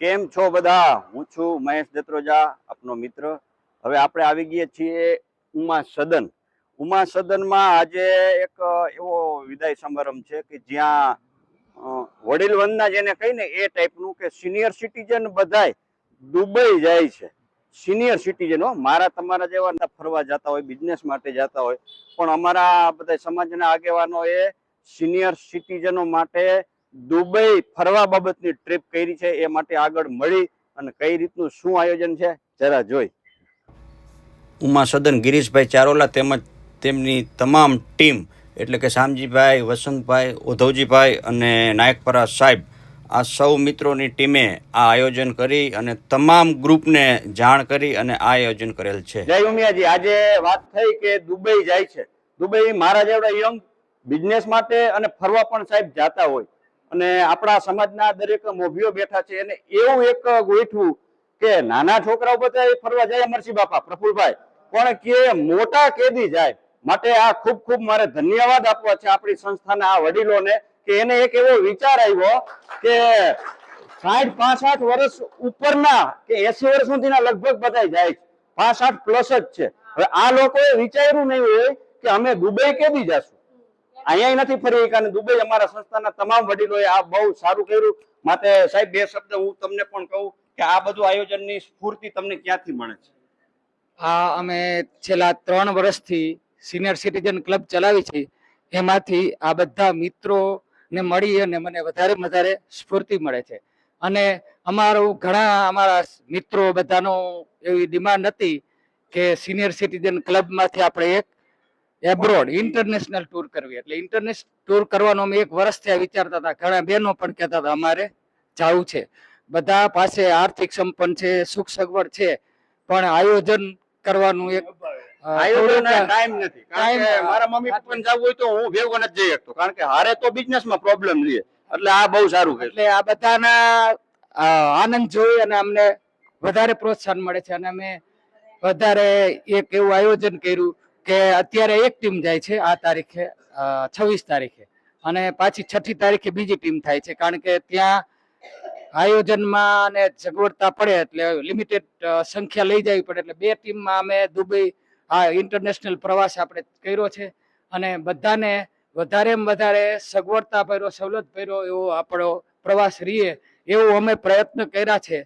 કેમ છો બધા? હું છું મહેશ દત્રોજા, આપનો મિત્ર. હવે આપણે આવી ગયા છીએ ઉમા સદન. ઉમા સદનમાં આજે એક એવો વિદાય સમારંભ છે કે જ્યાં વડીલ વંદના જેને કહીને એ ટાઈપનું કે સિનિયર સિટીઝન બધાય દુબઈ જાય છે. સિનિયર સિટીઝનો મારા તમારા જેવા ફરવા જતા હોય, બિઝનેસ માટે જતા હોય. પણ અમારા બધા સમાજના આગેવાનો એ સિનિયર સિટીઝનો માટે દુબઈ ફરવા બાબતની ટ્રીપ કરી છે એ માટે આગળ મળી અને કઈ રીતનું શું આયોજન છે જરા જોઈ. ઉમા સદન ગિરીશભાઈ ચારોલા તેમજ તેમની તમામ ટીમ એટલે કે શામજીભાઈ વસંતભાઈ ઉધવજીભાઈ અને નાયકપરા સાહેબ આ સૌ મિત્રોની ટીમે આ આયોજન કરી અને તમામ ગ્રુપને જાણ કરી અને આ આયોજન કરેલ છે. જય ઉમિયાજી. આજે વાત થઈ કે દુબઈ જાય છે. દુબઈ મારા જેવડા યંગ બિઝનેસ માટે અને ફરવા પણ સાહેબ જાતા હોય. અને આપણા સમાજના દરેક મોભીઓ બેઠા છે અને એવું એક ગોઠવું કે નાના છોકરાઓ બધા ફરવા જાય અમરસિંહ બાપા, પ્રફુલભાઈ, પણ કે મોટા કેદી જાય, માટે આ ખૂબ ખૂબ મારે ધન્યવાદ આપવા છે આપણી સંસ્થાના આ વડીલોને કે એને એક એવો વિચાર આવ્યો કે સાઠ પાસઠ વર્ષ ઉપરના કે એસી વર્ષ સુધીના લગભગ બધા જાય છે. પાસઠ પ્લસ જ છે. હવે આ લોકોએ વિચાર્યું નહીં હોય કે અમે દુબઈ કેદી જશું. અહીંયા નથી ફરી અને દુબઈ અમારા સંસ્થાના તમામ વડીલોએ આ બહુ સારું કર્યું. માટે સાહેબ, બે શબ્દ હું તમને પણ કહું કે આ બધું આયોજનની સ્ફૂર્તિ તમને ક્યાંથી મળે છે? આ અમે છેલ્લા ત્રણ વર્ષથી સિનિયર સિટીઝન ક્લબ ચલાવી છે. એમાંથી આ બધા મિત્રો ને મળી અને મને વધારે વધારે સ્ફૂર્તિ મળે છે. અને અમારું ઘણા અમારા મિત્રો બધાનો એવી ડિમાન્ડ હતી કે સિનિયર સિટીઝન ક્લબમાંથી આપણે એક એબ્રોડ ઇન્ટરનેશનલ ટૂર કરવી. એટલે ઇન્ટરનેશનલ ટૂર કરવાનો અમે એક વર્ષથી વિચારતા હતા. ઘણા બહેનો પણ કહેતા હતા અમારે જવું છે. બધા પાસે આર્થિક સંપન્ન છે સુખ સગવડ છે પણ આયોજન કરવાનું એક અ, આયોજન થોડુંક ટાઈમ નથી. કારણ કે મારા મમ્મી પપ્પાને જવું હોય તો હું ભેગો નથી જઈ શકતો. કારણ કે હારે તો બિઝનેસમાં પ્રોબ્લેમ લે એટલે આ બહુ સારું એટલે આ બધાના આનંદ જોઈ અને અમને વધારે પ્રોત્સાહન મળે છે. અને અમે વધારે એક એવું આયોજન કર્યું કે અત્યારે એક ટીમ જાય છે આ તારીખે છવ્વીસ તારીખે. અને પાછી છઠ્ઠી તારીખે બીજી ટીમ થાય છે. કારણ કે ત્યાં આયોજનમાં અને સગવડતા પડે એટલે લિમિટેડ સંખ્યા લઈ જવી પડે. એટલે બે ટીમમાં અમે દુબઈ, આ ઇન્ટરનેશનલ પ્રવાસ આપણે કર્યો છે. અને બધાને વધારેમાં વધારે સગવડતા ભર્યો, સવલત ભર્યો એવો આપણો પ્રવાસ રહીએ એવું અમે પ્રયત્ન કર્યા છે.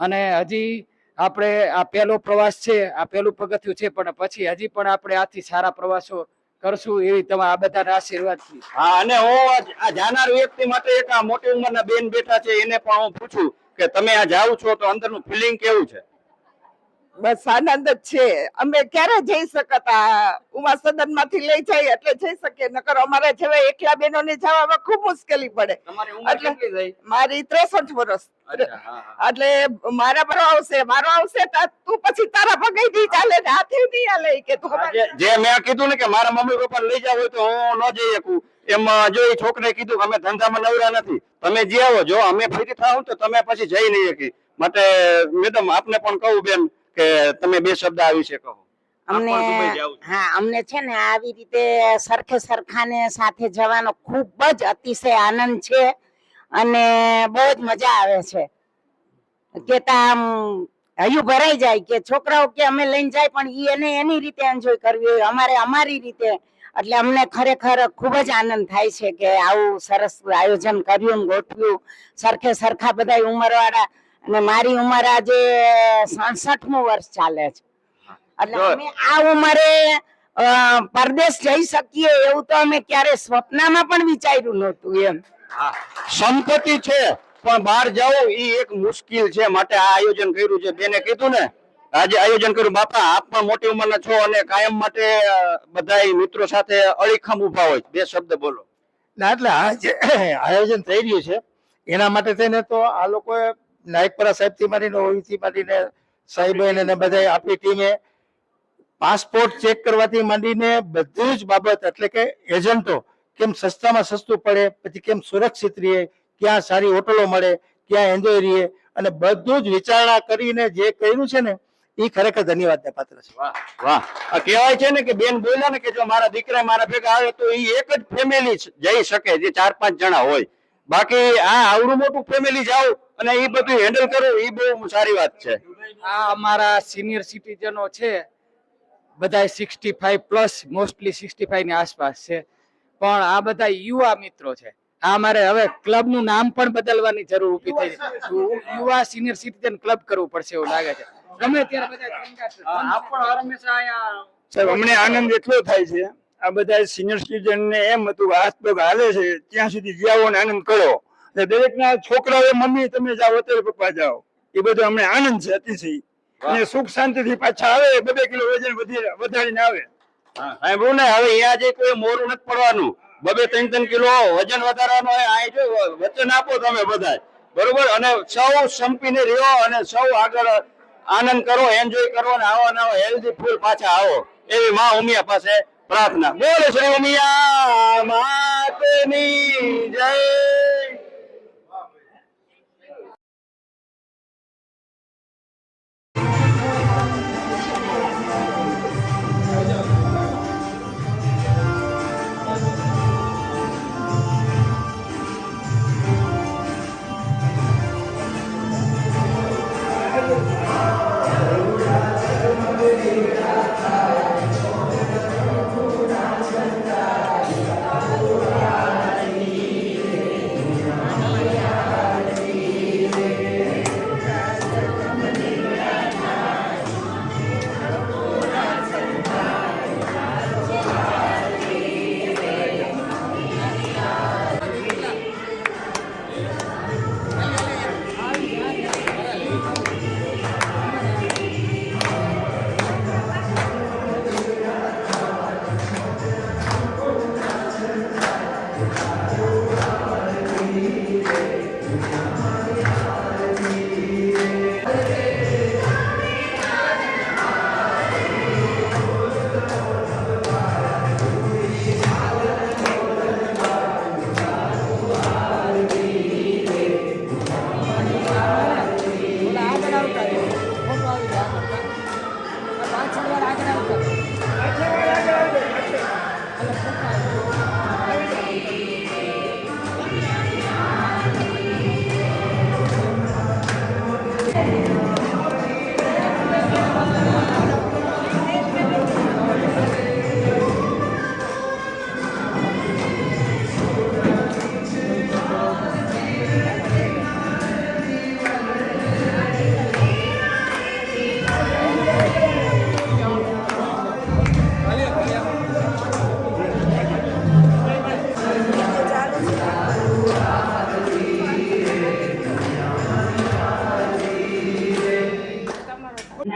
અને હજી આપણે આ પહેલો પ્રવાસ છે, આ પહેલું પગથિયું છે, પણ પછી હજી પણ આપણે આથી સારા પ્રવાસો કરશું એવી તમારા આ બધાના આશીર્વાદથી હા, અને હું આ- આ જાનાર વ્યક્તિ માટે એક આ મોટી ઉંમરના બેન બેઠા છે, એને પણ હું પૂછું કે તમે આ જાઓ છો તો અંદરનું ફિલિંગ કેવું છે? બસ આનંદ જ છે. અમે ક્યારે જઈ શકતા? ઉમા સદનમાંથી લઈ જાય એટલે જઈ શકીએ. નકર અમારે જેવા એકલા બહેનો ને જવામાં ખૂબ મુશ્કેલી પડે. એટલે- મારી ત્રેસઠ વર્ષ. એટલે મારા પર આવશે મારો આવશે તું પછી તારા પગે નહીં ચાલે ને હાથે નહીં હાલે કે તું જે જે મેં કીધું ને કે મારા મમ્મી પપ્પા લઈ જાવ હોય તો હું ન જઈ શકું. એમ જો એ છોકરે કીધું કે અમે ધંધામાં નવરા નથી. તમે જે આવો જો અમે ફરી થાવ તો તમે પછી જઈ નહીં શકી માટે મેડમ આપને પણ કહું બેન કે તમે બે શબ્દ આ વિશે કહો. અમને હા અમને છે ને આવી રીતે સરખે સરખાને સાથે જવાનો ખૂબ જ અતિશય આનંદ છે અને બહુ જ મજા આવે છે. કે તા આમ હૈયું ભરાઈ જાય કે છોકરાઓ કે અમે લઈને જાય પણ ઈ એને એની રીતે એન્જોય કરવી હોય અમારે અમારી રીતે. એટલે અમને ખરેખર ખૂબ જ આનંદ થાય છે કે આવું સરસ આયોજન કર્યું ગોઠવ્યું. સરખે સરખા બધા ઉંમરવાળા અને મારી ઉંમર આજે સડસઠમું વર્ષ ચાલે છે. એટલે અમે આ ઉંમરે પરદેશ જઈ શકીએ એવું તો અમે ક્યારે સ્વપ્નમાં પણ વિચાર્યું નહોતું એમ. સંપત્તિ છે પણ બહાર જવું એ એક મુશ્કેલ છે માટે આ આયોજન કર્યું છે. બેને કીધું ને આજે આયોજન કર્યું બાપા આપ પણ મોટી ઉંમરના છો અને કાયમ માટે બધા મિત્રો સાથે અળીખમ ઊભા હોય. બે શબ્દ બોલો. ના એટલે આ જે આયોજન થઈ રહ્યું છે એના માટે થઈને તો આ લોકોએ નાયકપરા સાહેબથી માંડીને ઓવીથી માંડીને સાહેબોને ને બધા આપણી ટીમે પાસપોર્ટ ચેક કરવાથી માંડીને બધું જ બાબત એટલે કે એજન્ટો કેમ સસ્તામાં સસ્તું પડે, પછી કેમ સુરક્ષિત રહીએ ક્યાં સારી હોટલો મળે, ક્યાં એન્જોય રહીએ અને બધું જ વિચારણા કરીને જે કર્યું છે ને, એ ખરેખર ધન્યવાદને પાત્ર છે. વાહ વાહ. આ કહેવાય છે ને કે બેન બોલ્યા ને કે જો મારા દીકરા મારા ભેગા આવે તો એ એક જ ફેમિલી જઈ શકે, જે ચાર પાંચ જણા હોય. બાકી આ આવડું મોટું ફેમિલી જાવ અને એ બધું હેન્ડલ કરવું એ બહુ સારી વાત છે. આ અમારા સિનિયર સિટીઝનો છે બધા sixty five plus mostly sixty ફાઈવની આસપાસ છે. પણ આ બધા યુવા મિત્રો છે. આ અમારે હવે ક્લબનું નામ પણ બદલવાની જરૂર ઊભી થઈ છે. યુવા સિનિયર સિટીઝન ક્લબ કરવું પડશે એવું લાગે છે. ગમે ત્યારે બધા અમને આનંદ એટલો થાય છે. આ બધા સિનિયર સિટીઝન ને એમ હતું હાથ પગ હાલે છે ત્યાં સુધી જાઓ ને આનંદ કરો. એટલે દરેકના છોકરાઓ મમ્મી તમે જાઓ અત્યારે પપ્પા જાઓ. એ બધો અમને આનંદ છે અતિશય. અને સુખ શાંતિથી પાછા આવે બે કિલો વજન વધી વધારીને આવે. સાંભળ્યું ને હવે અહીંયા જે કોઈ મોરું નથી પડવાનું. બબે ત્રણ ત્રણ કિલો વજન વધારવાનો હોય આ જો વચન આપો તમે બધા બરોબર? અને સૌ સંપીને રહ્યો અને સૌ આગળ આનંદ કરો એન્જોય કરો ને આવો ને આવો હેલ્ધી ફૂલ પાછા આવો. એવી માં ઉમિયા પાસે પ્રાર્થના. બોલ શ્રી ઉમિયા માતની જય.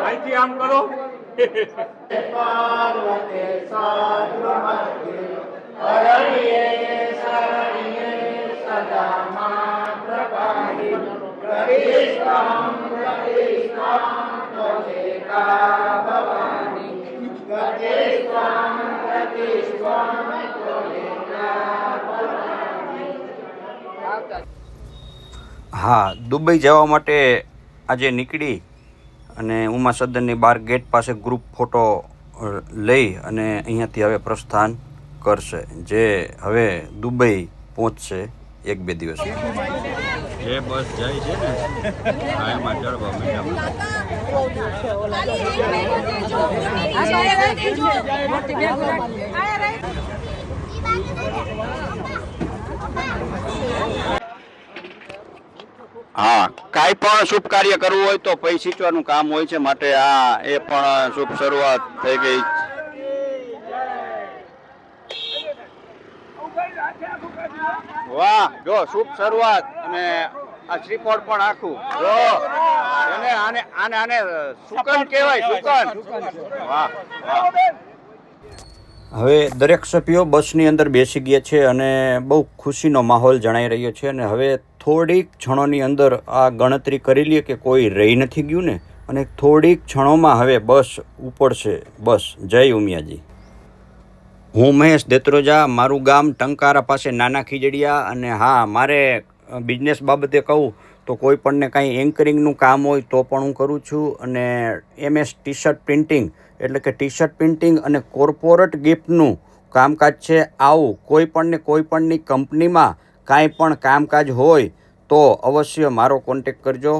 અહીંથી આમ કરો. પાર્વતે હરણિયે શરણિયે સદા માત્ર પાહી ગરીષ્ઠામ હા દુબઈ જવા માટે આજે નીકળી અને ઉમા સદનની બાર ગેટ પાસે ગ્રુપ ફોટો લઈ અને અહીંયાથી હવે પ્રસ્થાન કરશે જે હવે દુબઈ પહોંચશે એક બે દિવસ. જે બસ જાય છે ને હા એમાં ચડવા માંડ્યા. હા, કાંઈ પણ શુભ કાર્ય કરવું હોય તો પૈ સિંચવાનું કામ હોય છે માટે આ એ પણ શુભ શરૂઆત થઈ ગઈ. વાહ, જો, શુભ શરૂઆત અને આ શ્રીફળ પણ આખું. જો, એને આને આને આને સુકન કહેવાય, સુકન. વાહ. હવે દરેક સભ્યો બસની અંદર બેસી ગયા છે અને બહુ ખુશીનો માહોલ જણાઈ રહ્યો છે અને હવે થોડીક ક્ષણોની અંદર આ ગણતરી કરી લઈએ કે કોઈ રહી નથી ગયું ને, અને થોડીક ક્ષણોમાં હવે બસ ઉપડશે. બસ. જય ઉમિયાજી. હું મહેશ દેત્રોજા, મારું ગામ ટંકારા પાસે નાના ખીજડીયા, અને હા, મારે બિઝનેસ બાબતે કહું તો કોઈ પણને કાંઈ એન્કરિંગનું કામ હોય તો પણ હું કરું છું, અને એમએસ ટી શર્ટ પ્રિન્ટિંગ, એટલે કે ટી શર્ટ પ્રિન્ટિંગ અને કોર્પોરેટ ગિફ્ટનું કામકાજ છે. આવું કોઈ પણને કોઈ પણની કંપનીમાં કાંઈ પણ કામકાજ હોય તો અવશ્ય મારો કોન્ટેક કરજો.